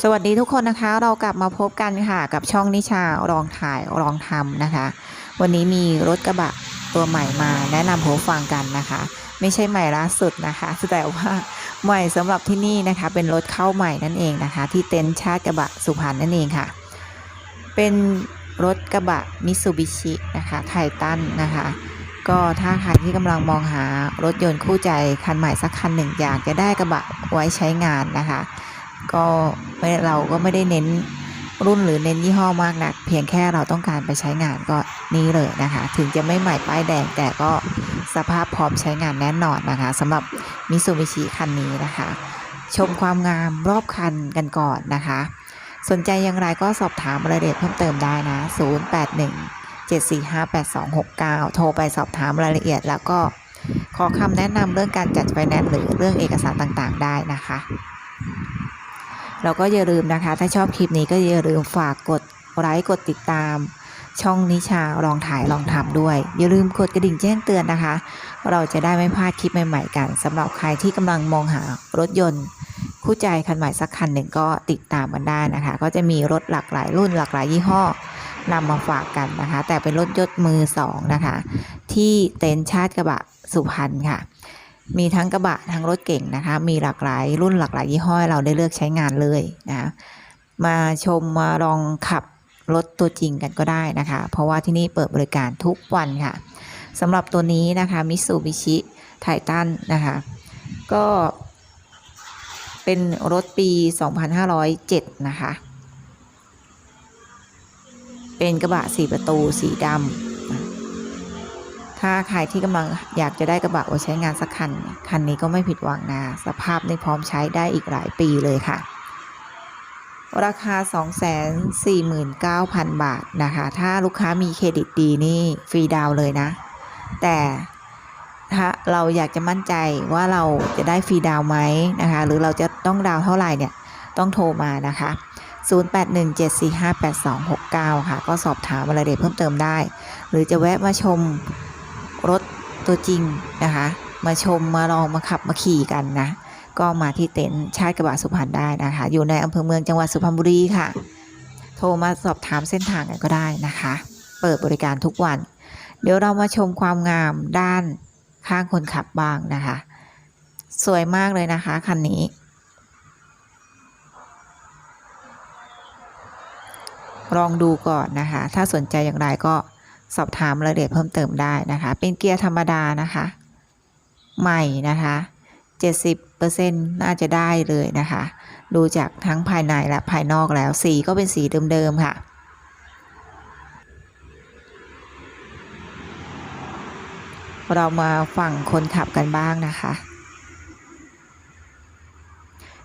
สวัสดีทุกคนนะคะ เรากลับมาพบกันค่ะกับช่องนิชาลองถ่ายลองทำนะคะ วันนี้มีรถกระบะตัวใหม่มาแนะนำผู้ฟังกันนะคะ ไม่ใช่ใหม่ล่าสุดนะคะ แต่ว่าใหม่สำหรับที่นี่นะคะ เป็นรถเข้าใหม่นั่นเองนะคะ ที่เต็นท์ชาติกระบะสุพรรณนั่นเองค่ะ เป็นรถกระบะมิซูบิชินะคะไททันนะคะก็ถ้าใครที่กำลังมองหารถยนต์คู่ใจคันใหม่สักคันหนึ่งอยากจะได้กระบะไว้ใช้งานนะคะ ก็ไม่เราก็ไม่ได้เน้นรุ่นหรือเน้นยี่ห้อมากนัก เพียงแค่เราต้องการไปใช้งานก็นี่เลยนะคะ ถึงจะไม่ใหม่ป้ายแดงแต่ก็สภาพพร้อมใช้งานแน่นอนนะคะสำหรับมิซูบิชิคันนี้นะคะ ชมความงามรอบคันกันก่อนนะคะ สนใจอย่างไรก็สอบถามรายละเอียดเพิ่มเติมได้นะ 081 7458269 โทรไปสอบถามรายละเอียด แล้วก็ขอคำแนะนำเรื่องการจัดไฟแนนซ์หรือเรื่องเอกสารต่างๆ ได้นะคะ แล้วก็อย่าลืมนะคะ ถ้าชอบคลิปนี้ก็อย่าลืมฝากกดไลค์กดติดตาม ช่องนิชาลองถ่ายลองทำด้วย อย่าลืมกดกระดิ่งแจ้งเตือนนะคะ เราจะได้ไม่พลาดคลิปใหม่ๆกันสำหรับใครที่กำลังมองหารถยนต์คู่ใจคันใหม่สักคันหนึ่งก็ติดตามกันได้นะคะ ก็จะมีรถหลากหลายรุ่นหลากหลายยี่ห้อนำมาฝากกันนะคะ แต่เป็นรถยนต์มือสองนะคะ ที่เต็นท์ชาติกระบะสุพรรณค่ะ มีทั้งกระบะทั้งรถเก่งนะคะ มีหลากหลายรุ่นหลากหลายยี่ห้อเราได้เลือกใช้งานเลยนะคะมาชมมาลองขับรถตัวจริงกันก็ได้นะคะ เพราะว่าที่นี่เปิดบริการทุกวันค่ะสำหรับตัวนี้นะคะมิ t ูบิชิไททันนะคะก็เป็นรถปี 2507 นะคะ เป็นกระบะสีประตูสีดำ ถ้าใครที่กำลังอยากจะได้กระบะไว้ใช้งานสักคัน คันนี้ก็ไม่ผิดหวังนะ สภาพในพร้อมใช้ได้อีกหลายปีเลยค่ะ ราคา 249,000 บาทนะคะ ถ้าลูกค้ามีเครดิตดีนี่ฟรีดาวเลยนะ แต่ถ้าเราอยากจะมั่นใจว่าเราจะได้ฟรีดาวไหมนะคะ หรือเราจะต้องดาวเท่าไหร่เนี่ย ต้องโทรมานะคะ 0817458269 ค่ะ ก็สอบถามรายละเอียดเพิ่มเติมได้ หรือจะแวะมาชม รถตัวจริงนะคะ มาชมมาลองมาขับมาขี่กันนะ ก็มาที่เต็นท์ชาติกระบะสุพรรณได้นะคะ อยู่ในอำเภอเมืองจังหวัดสุพรรณบุรีค่ะ โทรมาสอบถามเส้นทางกันก็ได้นะคะ เปิดบริการทุกวัน เดี๋ยวเรามาชมความงามด้านข้างคนขับบ้างนะคะ สวยมากเลยนะคะคันนี้ลองดูก่อนนะคะ ถ้าสนใจอย่างไรก็ สอบถามรายละเอียดเพิ่มเติมได้นะคะ เป็นเกียร์ธรรมดานะคะ ใหม่นะคะ 70%น่าจะได้เลยนะคะ ดูจากทั้งภายในและภายนอกแล้ว สีก็เป็นสีเดิมๆค่ะเรามาฝั่งคนขับกันบ้างนะคะ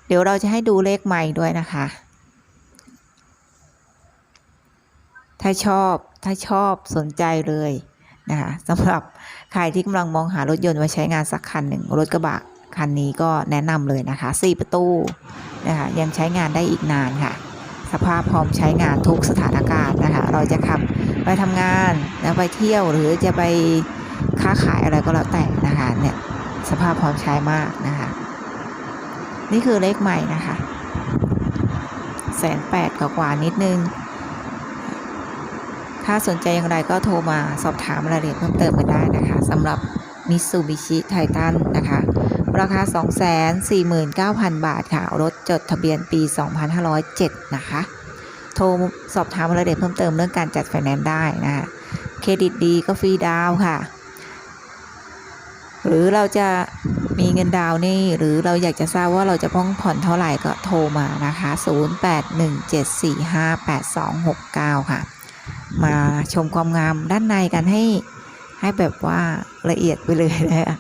เดี๋ยวเราจะให้ดูเลขใหม่ด้วยนะคะ ถ้าชอบถ้าชอบสนใจเลยนะคะสำหรับใครที่กำลังมองหารถยนต์ไว้ใช้งานสักคันหนึ่งรถกระบะคันนี้ก็แนะนำเลยนะคะ 4 ประตูนะคะยังใช้งานได้อีกนานค่ะ สภาพพร้อมใช้งานทุกสถานการณ์นะคะ เราจะขับไปทำงานแล้วไปเที่ยวหรือจะไปค้าขายอะไรก็แล้วแต่นะคะเนี่ยสภาพพร้อมใช้มากนะคะ นี่คือเลขใหม่นะคะแสนแปดกว่านิดนึง ถ้าสนใจอย่างไรก็โทรมาสอบถามรายละเอียดเพิ่มเติมกันได้นะคะสำหรับ Mitsubishi Titan นะคะ ราคา 249,000 บาทค่ะ รถจดทะเบียนปี 2507 นะคะ โทรสอบถามรายละเอียดเพิ่มเติมเรื่องการจัดไฟแนนซ์ได้นะคะเครดิตดีก็ฟรีดาวค่ะ หรือเราจะมีเงินดาวน์นี่หรือเราอยากจะทราบว่าเราจะพ้องผ่อนเท่าไหร่ก็โทรมานะคะ 0817458269 ค่ะ มาชมความงามด้านในกันให้ให้แบบว่าละเอียดไปเลยนะคะ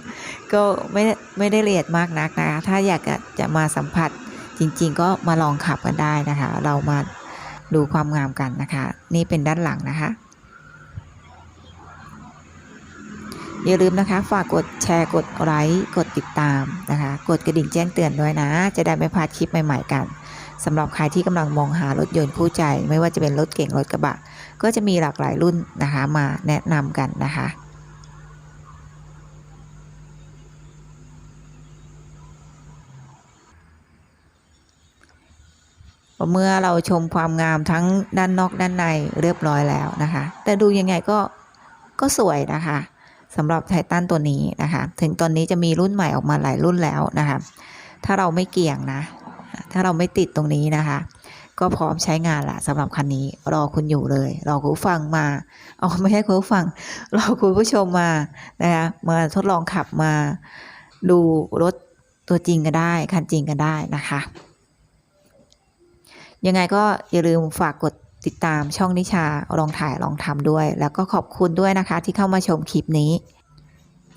ก็ไม่ไม่ได้ละเอียดมากนักนะคะถ้าอยากจะจะมาสัมผัสจริง ๆ ก็มาลองขับกันได้นะคะ เรามาดูความงามกันนะคะ นี่เป็นด้านหลังนะคะอย่าลืมนะคะฝากกดแชร์กดไลค์กดติดตามนะคะ กดกระดิ่งแจ้งเตือนด้วยนะ จะได้ไม่พลาดคลิปใหม่ ๆ กันสำหรับใครที่กำลังมองหารถยนต์คู่ใจ ไม่ว่าจะเป็นรถเก่งรถกระบะ ก็จะมีหลากหลายรุ่นนะคะมาแนะนำกันนะคะเมื่อเราชมความงามทั้งด้านนอกด้านในเรียบร้อยแล้วนะคะ แต่ดูยังไงก็ก็สวยนะคะสำหรับไททันตัวนี้นะคะ ถึงตอนนี้จะมีรุ่นใหม่ออกมาหลายรุ่นแล้วนะคะ ถ้าเราไม่เกี่ยงนะ ถ้าเราไม่ติดตรงนี้นะคะ ก็พร้อมใช้งานละสำหรับคันนี้รอคุณอยู่เลย รอคุณฟังมาเอาไม่ให้คุณฟัง รอคุณผู้ชมมานะคะมาทดลองขับมาดูรถตัวจริงกันได้ คันจริงกันได้นะคะ ยังไงก็อย่าลืมฝากกดติดตามช่องนิชาลองถ่ายลองทำด้วย แล้วก็ขอบคุณด้วยนะคะ ที่เข้ามาชมคลิปนี้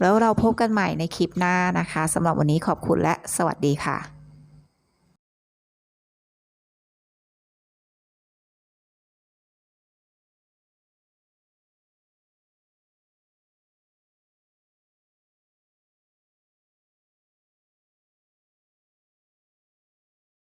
แล้วเราพบกันใหม่ในคลิปหน้านะคะสำหรับวันนี้ขอบคุณและสวัสดีค่ะ